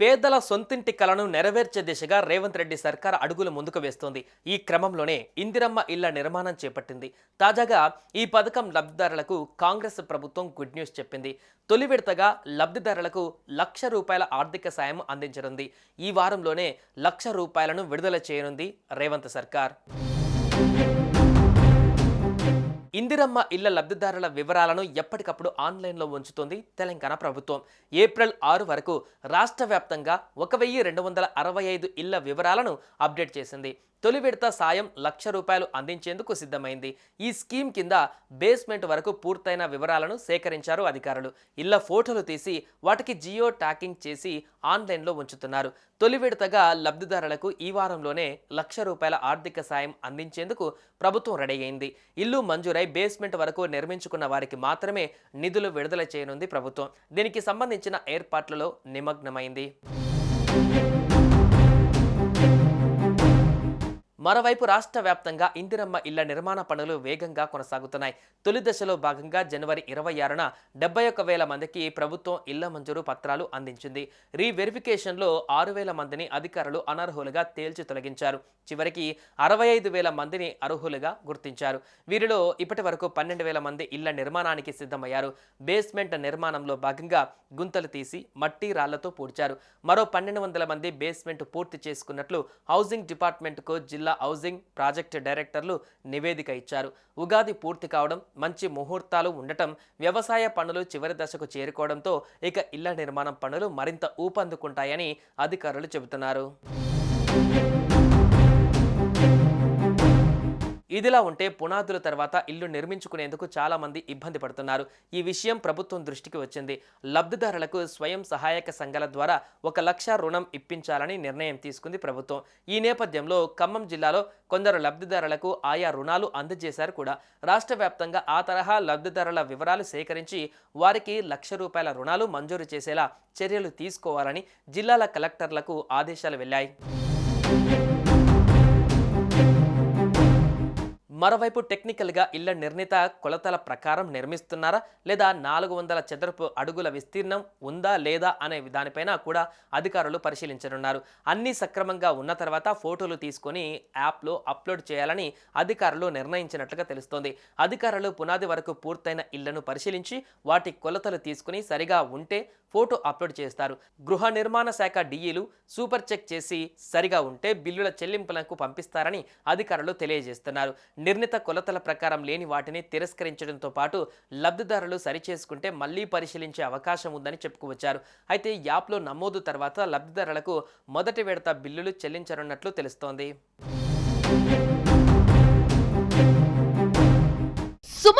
పేదల సొంతింటి కలను నెరవేర్చే దిశగా రేవంత్ రెడ్డి సర్కార్ అడుగులు ముందుకు వేస్తోంది. ఈ క్రమంలోనే ఇందిరమ్మ ఇళ్ళ నిర్మాణం చేపట్టింది. తాజాగా ఈ పథకం లబ్ధిదారులకు కాంగ్రెస్ ప్రభుత్వం గుడ్ న్యూస్ చెప్పింది. తొలి విడతగా లబ్ధిదారులకు లక్ష రూపాయల ఆర్థిక సాయం అందించనుంది. ఈ వారంలోనే లక్ష రూపాయలను విడుదల చేయనుంది రేవంత్ సర్కార్. ఇందిరమ్మ ఇళ్ళ లబ్ధిదారుల వివరాలను ఎప్పటికప్పుడు ఆన్లైన్లో ఉంచుతోంది తెలంగాణ ప్రభుత్వం. ఏప్రిల్ ఆరు వరకు రాష్ట్ర వ్యాప్తంగా ఒక వెయ్యి రెండు వందల అరవై ఐదు ఇళ్ళ వివరాలను అప్డేట్ చేసింది. తొలి విడత సాయం లక్ష రూపాయలు అందించేందుకు సిద్ధమైంది. ఈ స్కీమ్ కింద బేస్మెంట్ వరకు పూర్తయిన వివరాలను సేకరించారు అధికారులు. ఇళ్ళ ఫోటోలు తీసి వాటికి జియో ట్యాకింగ్ చేసి ఆన్లైన్లో ఉంచుతున్నారు. తొలి విడతగా లబ్ధిదారులకు ఈ వారంలోనే లక్ష రూపాయల ఆర్థిక సాయం అందించేందుకు ప్రభుత్వం రెడీ అయింది. ఇల్లు మంజూరై బేస్మెంట్ వరకు నిర్మించుకున్న వారికి మాత్రమే నిధులు విడుదల చేయనుంది ప్రభుత్వం. దీనికి సంబంధించిన ఏర్పాట్లలో నిమగ్నమైంది. మరోవైపు రాష్ట్ర వ్యాప్తంగా ఇందిరమ్మ ఇళ్ళ నిర్మాణ పనులు వేగంగా కొనసాగుతున్నాయి. తొలి దశలో భాగంగా జనవరి ఇరవై ఆరున డెబ్బై ఒక్క వేల మందికి ప్రభుత్వం ఇళ్ళ మంజూరు పత్రాలు అందించింది. రీవెరిఫికేషన్లో ఆరు వేల మందిని అధికారులు అనర్హులుగా తేల్చి తొలగించారు. చివరికి అరవై ఐదు వేల మందిని అర్హులుగా గుర్తించారు. వీరిలో ఇప్పటి వరకు పన్నెండు వేల మంది ఇళ్ళ నిర్మాణానికి సిద్ధమయ్యారు. బేస్మెంట్ నిర్మాణంలో భాగంగా గుంతలు తీసి మట్టి రాళ్ళతో పూడ్చారు. మరో పన్నెండు వందల మంది బేస్మెంట్ పూర్తి చేసుకున్నట్లు హౌసింగ్ డిపార్ట్మెంట్కు జిల్లా హౌసింగ్ ప్రాజెక్ట్ డైరెక్టర్లు నివేదిక ఇచ్చారు. ఉగాది పూర్తి కావడం మంచి ముహూర్తాలు ఉండటం వ్యవసాయ పనులు చివరి దశకు చేరుకోవడంతో ఇక ఇళ్ళ నిర్మాణం పనులు మరింత ఊపందుకుంటాయని అధికారులు చెబుతున్నారు. ఇదిలా ఉంటే పునాదుల తర్వాత ఇల్లు నిర్మించుకునేందుకు చాలామంది ఇబ్బంది పడుతున్నారు. ఈ విషయం ప్రభుత్వం దృష్టికి వచ్చింది. లబ్ధిదారులకు స్వయం సహాయక సంఘాల ద్వారా ఒక లక్ష రుణం ఇప్పించాలని నిర్ణయం తీసుకుంది ప్రభుత్వం. ఈ నేపథ్యంలో ఖమ్మం జిల్లాలో కొందరు లబ్ధిదారులకు ఆయా రుణాలు అందజేశారు కూడా. రాష్ట్ర వ్యాప్తంగా ఆ తరహా లబ్ధిదారుల వివరాలు సేకరించి వారికి లక్ష రూపాయల రుణాలు మంజూరు చేసేలా చర్యలు తీసుకోవాలని జిల్లాల కలెక్టర్లకు ఆదేశాలు వెళ్ళాయి. మరోవైపు టెక్నికల్గా ఇళ్ళ నిర్ణీత కొలతల ప్రకారం నిర్మిస్తున్నారా? లేదా నాలుగు వందల చదరపు అడుగుల విస్తీర్ణం ఉందా లేదా అనే దానిపైన కూడా అధికారులు పరిశీలించనున్నారు. అన్నీ సక్రమంగా ఉన్న తర్వాత ఫోటోలు తీసుకొని యాప్లో అప్లోడ్ చేయాలని అధికారులు నిర్ణయించినట్లుగా తెలుస్తోంది. అధికారులు పునాది వరకు పూర్తయిన ఇళ్ళను పరిశీలించి వాటి కొలతలు తీసుకుని సరిగా ఉంటే ఫోటో అప్లోడ్ చేస్తారు. గృహ నిర్మాణ శాఖ డీఈలు సూపర్ చెక్ చేసి సరిగా ఉంటే బిల్లుల చెల్లింపులకు పంపిస్తారని అధికారులు తెలియజేస్తున్నారు. నిర్ణీత కొలతల ప్రకారం లేని వాటిని తిరస్కరించడంతో పాటు లబ్ధిదారులు సరిచేసుకుంటే మళ్ళీ పరిశీలించే అవకాశం ఉందని చెప్పుకువచ్చారు. అయితే యాప్లో నమోదు తర్వాత లబ్ధిదారులకు మొదటి విడత బిల్లులు చెల్లించనున్నట్లు తెలుస్తోంది.